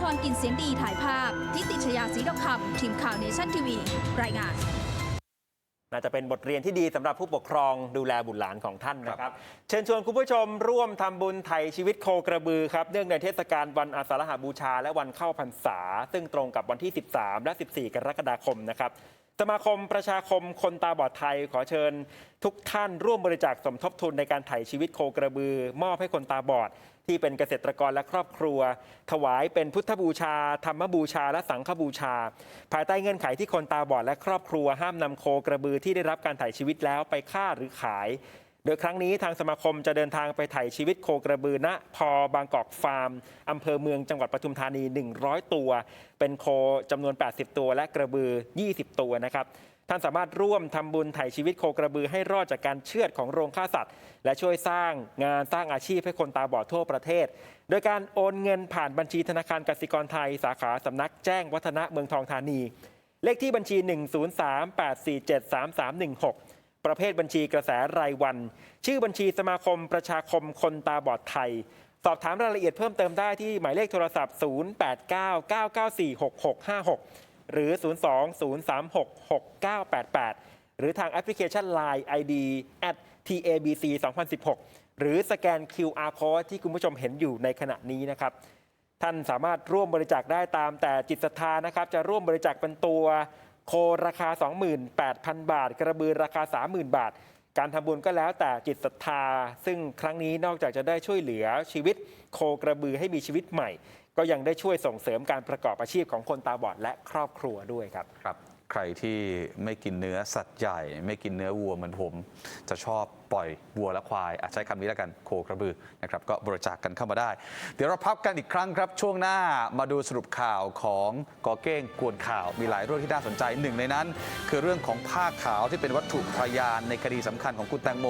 พรกลินเสียงดีถ่ายภาพ ทิติชยาศรีดอกคำทีมข่าวเนชั่นทีวี รายงานน่าจะเป็นบทเรียนที่ดีสำหรับผู้ปกครองดูแลบุตรหลานของท่านนะครับ เชิญชวนคุณผู้ชมร่วมทำบุญไถ่ชีวิตโคกระบือครับ เนื่องในเทศกาลวันอาสาฬหบูชา และวันเข้าพรรษา ซึ่งตรงกับวันที่ 13 และ 14 กรกฎาคมนะครับ สมาคมประชาคมคนตาบอดไทยขอเชิญ ทุกท่านร่วมบริจาคสมทบทุนในการไถ่ชีวิตโคกระบือ มอบให้คนตาบอด ที่เป็นเกษตรกรและครอบครัว ถวายเป็นพุทธบูชา ธรรมบูชา และสังฆบูชา ภายใต้เงื่อนไขที่คนตาบอดและครอบครัวห้ามนำโคกระบือที่ได้รับการถ่ายชีวิตแล้วไปฆ่าหรือขาย โดยครั้งนี้ทางสมาคมจะเดินทางไปถ่ายชีวิตโคกระบือณพอบางกอกฟาร์มอำเภอเมืองจังหวัดปทุมธานี 100 ตัว เป็นโคจำนวน 80 ตัว และกระบือ 20 ตัวนะครับท่านสามารถร่วมทำบุญไถ่ชีวิตโคกระบือให้รอดจากการเชือดของโรงฆ่าสัตว์ และช่วยสร้างงานสร้างอาชีพให้คนตาบอดทั่วประเทศ โดยการโอนเงินผ่านบัญชีธนาคารกสิกรไทย สาขาสำนักแจ้งวัฒนะเมืองทองธานี เลขที่บัญชี 103-847-3316 ประเภทบัญชีกระแสรายวัน ชื่อบัญชีสมาคมประชาคมคนตาบอดไทย สอบถามรายละเอียดเพิ่มเติมได้ที่หมายเลขโทรศัพท์ 0899946656 หรือ 02-036-6988 หรือทางแอปพลิเคชัน Line ID at @tabc 2016หรือสแกน QR code ที่คุณผู้ชมเห็นอยู่ในขณะนี้นะครับ ท่านสามารถร่วมบริจาคได้ตามแต่จิตศรัทธานะครับ จะร่วมบริจาคเป็นตัว โคราคา 28,000 บาท กระบือราคา 30,000 บาท การทำบุญก็แล้วแต่จิตศรัทธา ซึ่งครั้งนี้นอกจากจะได้ช่วยเหลือชีวิต โคกระบือให้มีชีวิตใหม่ ก็ยังได้ช่วยส่งเสริมการประกอบอาชีพของคนตาบอดและครอบครัวด้วยครับ ครับ ใครที่ไม่กินเนื้อสัตว์ใหญ่ ไม่กินเนื้อวัวเหมือนผม จะชอบปล่อยวัวและควายอาใช้คำนี้แล้วกันโคกระบือนะครับก็บริจาคกันเข้ามาได้ เดี๋ยวเราพับกันอีกครั้งครับ ช่วงหน้ามาดูสรุปข่าวของกอเก้งกวนข่าว มีหลายเรื่องที่น่าสนใจหนึ่งในนั้น คือเรื่องของผ้าขาวที่เป็นวัตถุพยานในคดีสำคัญของคุณแตงโม